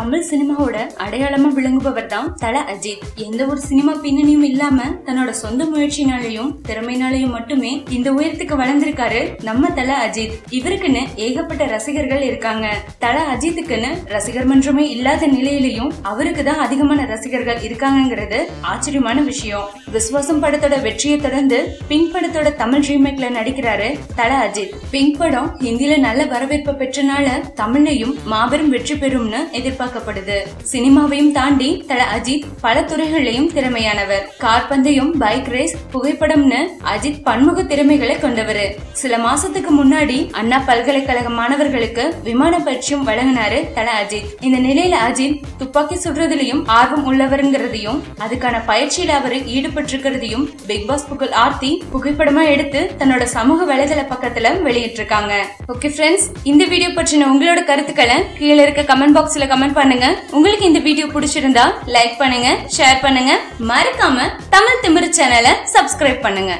தமிழ் சினிமாவோட அடையாளமா விளங்குபவர் தான் தல அஜித். எந்த ஒரு சினிமா பின்னணியும் இல்லாம தன்னோட சொந்த முயற்சினாலையும் திறமையினாலையும் மட்டுமே இந்த உயரத்துக்கு வளர்ந்திருக்காரு நம்ம தல அஜித். இவருக்குன்னு ஏகப்பட்ட ரசிகர்கள் இருக்காங்க. தல அஜித்துக்குன்னு ரசிகர் மன்றமே இல்லாத நிலையிலையும் அவருக்கு தான் அதிகமான ரசிகர்கள் இருக்காங்கங்கிறது ஆச்சரியமான விஷயம். விஸ்வாசம் படத்தோட வெற்றியை தொடர்ந்து பிங்க் படத்தோட தமிழ் ரீமேக்ல நடிக்கிறாரு தல அஜித். பிங்க் படம் ஹிந்தியில நல்ல வரவேற்பு பெற்றனால தமிழ்லையும் மாபெரும் வெற்றி பெறும்னு எதிர்பார்க்கப்படுது சினிமாவையும் தாண்டி தல அஜித் பல துறைகளிலும் திறமையானவர். கார்பந்தயம் பைக் ரேஸ் புகைப்படம்னு அஜித் பன்முக திறமைகளை கொண்டவர். சில மாசத்துக்கு முன்னாடி அண்ணா பல்கலைக்கழக மாணவர்களுக்கு விமான பயிற்சியும் வழங்கினாரு தல அஜித். இந்த நிலையில அஜித் துப்பாக்கி சுடுறதுலயும் ஆர்வம் உள்ளவருங்கிறதையும் அதுக்கான பயிற்சியில அவரு ஈடுபட்டிருக்கிறதையும் பிக் பாஸ் புகழ் ஆர்த்தி புகைப்படமா எடுத்து தன்னோட சமூக வலைதள பக்கத்துல வெளியிட்டிருக்காங்க. ஓகே ஃப்ரெண்ட்ஸ் இந்த வீடியோ பற்றின உங்களோட கருத்துக்களை கீழே இருக்க கமெண்ட் பாக்ஸ்ல கமெண்ட் பண்ணுங்க. உங்களுக்கு இந்த வீடியோ பிடிச்சிருந்தா லைக் பண்ணுங்க ஷேர் பண்ணுங்க. மறக்காம தமிழ் திமிரு சேனலை சப்ஸ்கிரைப் பண்ணுங்க.